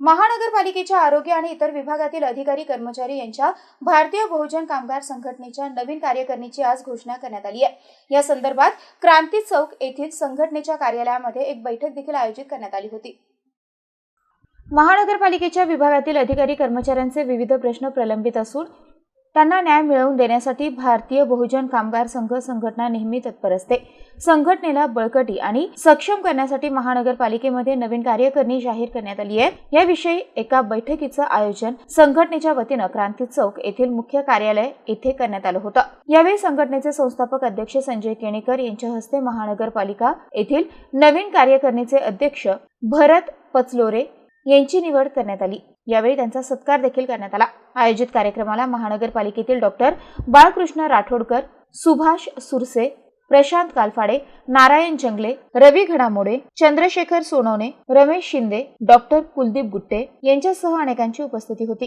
महानगरपालिकेच्या आरोग्य आणि इतर विभागातील अधिकारी कर्मचारी यांच्या भारतीय बहुजन कामगार संघटनेच्या नवीन कार्यकारिणीची आज घोषणा करण्यात आली आहे. या संदर्भात क्रांती चौक येथील संघटनेच्या कार्यालयामध्ये एक बैठक देखील आयोजित करण्यात आली होती. महानगरपालिकेच्या विभागातील अधिकारी कर्मचाऱ्यांचे विविध प्रश्न प्रलंबित असून त्यांना न्याय मिळवून देण्यासाठी भारतीय बहुजन कामगार संघ संघटना नेहमी तत्पर असते. संघटनेला बळकटी आणि सक्षम करण्यासाठी महानगरपालिकेमध्ये नवीन कार्यकारिणी जाहीर करण्यात आली आहे. याविषयी एका बैठकीचं आयोजन संघटनेच्या वतीनं क्रांती चौक येथील मुख्य कार्यालय येथे करण्यात आलं होतं. यावेळी संघटनेचे संस्थापक अध्यक्ष संजय केणेकर यांच्या हस्ते महानगरपालिका येथील नवीन कार्यकारिणीचे अध्यक्ष भरत पचलोरे यांची निवड करण्यात आली. यावेळी त्यांचा सत्कार देखील करण्यात आला. आयोजित कार्यक्रमाला महानगरपालिकेतील डॉक्टर बाळकृष्ण राठोडकर सुभाष सुरसे प्रशांत कालफाडे नारायण जंगले रवी घडामोडे चंद्रशेखर सोनवणे रमेश शिंदे डॉक्टर कुलदीप गुट्टे यांच्यासह अनेकांची उपस्थिती होती.